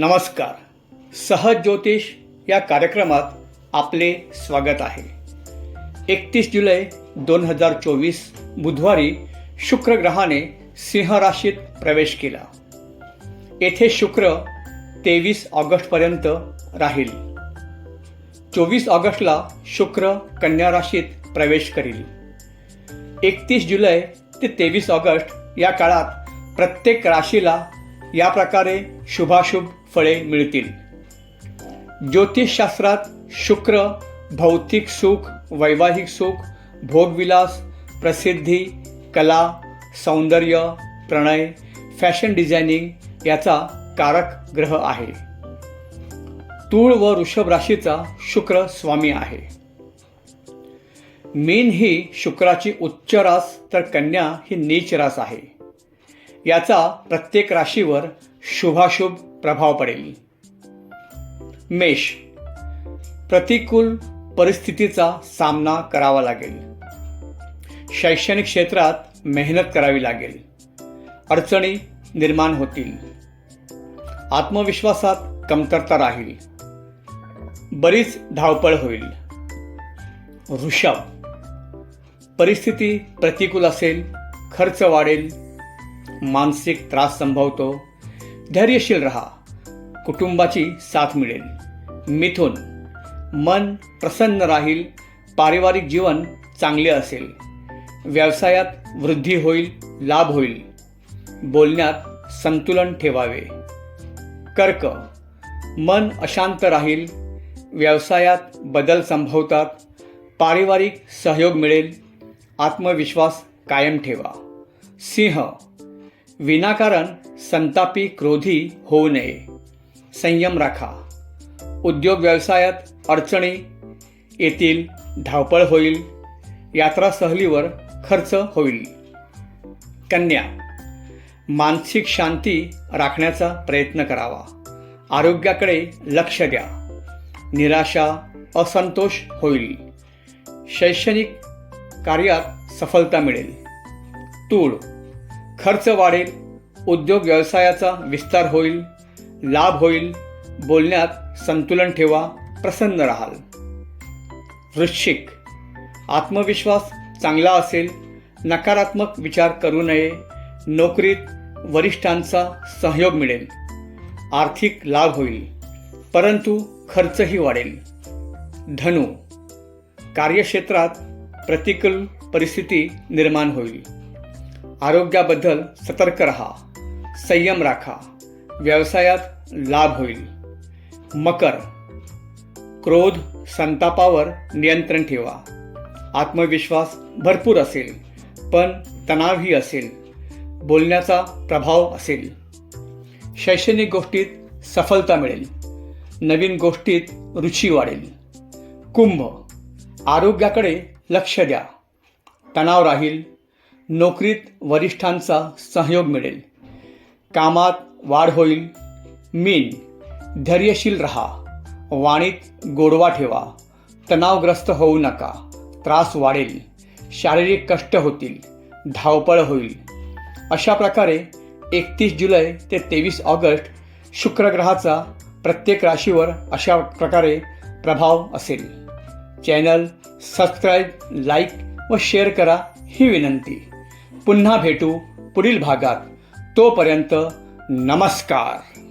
नमस्कार. सहज ज्योतिष या कार्यक्रमात आपले स्वागत आहे. एकतीस जुलै दोन हजार चोवीस बुधवारी शुक्र ग्रहाने सिंह राशीत प्रवेश केला. येथे शुक्र तेवीस ऑगस्टपर्यंत राहील. चोवीस ऑगस्टला शुक्र कन्या राशीत प्रवेश करील. एकतीस जुलै ते तेवीस ऑगस्ट या काळात प्रत्येक राशीला या प्रकारे शुभाशुभ फळे मिळतील. ज्योतिषशास्त्रात शुक्र भौतिक सुख वैवाहिक सुख भोगविलास प्रसिद्धी कला सौंदर्य प्रणय फॅशन डिझायनिंग याचा कारक ग्रह आहे. तूळ व वृषभ राशीचा शुक्र स्वामी आहे. मीन ही शुक्राची उच्च रास तर कन्या ही नीच रास आहे. याचा प्रत्येक राशीवर शुभाशुभ प्रभाव पडेल. मेष प्रतिकूल परिस्थितीचा सामना करावा लागेल. शैक्षणिक क्षेत्रात मेहनत करावी लागेल. अडचणी निर्माण होतील. आत्मविश्वासात कमतरता राहील. बरीच धावपळ होईल. वृषभ परिस्थिती प्रतिकूल असेल खर्च वाढेल मानसिक त्रास संभवतो धैर्यशील रहा. कुटुंबाची साथ मिळेल. मिथुन मन प्रसन्न राहील पारिवारिक जीवन चांगले असेल. व्यवसायात वृद्धी होईल लाभ होईल. बोलण्यात संतुलन ठेवावे. कर्क मन अशांत राहील व्यवसायात बदल संभवतात पारिवारिक सहयोग मिळेल आत्मविश्वास कायम ठेवा. सिंह विनाकारण संतापी क्रोधी होऊ नये. संयम राखा. उद्योग व्यवसायात अडचणी येतील धावपळ होईल. यात्रा सहलीवर खर्च होईल. कन्या मानसिक शांती राखण्याचा प्रयत्न करावा. आरोग्याकडे लक्ष द्या. निराशा असंतोष होईल. शैक्षणिक कार्यात सफलता मिळेल. तूळ खर्च वाढेल उद्योग व्यवसायाचा विस्तार होईल लाभ होईल बोलण्यात संतुलन ठेवा प्रसन्न राहाल. वृश्चिक आत्मविश्वास चांगला असेल नकारात्मक विचार करू नये नोकरीत वरिष्ठांचा सहयोग मिळेल आर्थिक लाभ होईल परंतु खर्चही वाढेल. धनु कार्यक्षेत्रात प्रतिकूल परिस्थिती निर्माण होईल. आरोग्याबद्दल सतर्क रहा संयम राखा व्यवसायात लाभ होईल. मकर क्रोध संतापावर नियंत्रण ठेवा. आत्मविश्वास भरपूर असेल पण तणावही असेल बोलण्याचा प्रभाव असेल. शैक्षणिक गोष्टीत सफलता मिळेल नवीन गोष्टीत रुची वाढेल. कुंभ आरोग्याकडे लक्ष द्या. तणाव राहील नोकरीत वरिष्ठांचा सहयोग मिळेल. कामात वाढ होईल. मीन धैर्यशील रहा. वाणीत गोडवा ठेवा. तणावग्रस्त होऊ नका. त्रास वाढेल. शारीरिक कष्ट होतील. धावपळ होईल. अशा प्रकारे एकतीस जुलै ते तेवीस ऑगस्ट शुक्र ग्रहाचा प्रत्येक राशीवर अशा प्रकारे प्रभाव असेल. चॅनल सबस्क्राईब लाईक व शेअर करा ही विनंती. पुन्हा भेटू पुढील भागात. तोपर्यंत नमस्कार.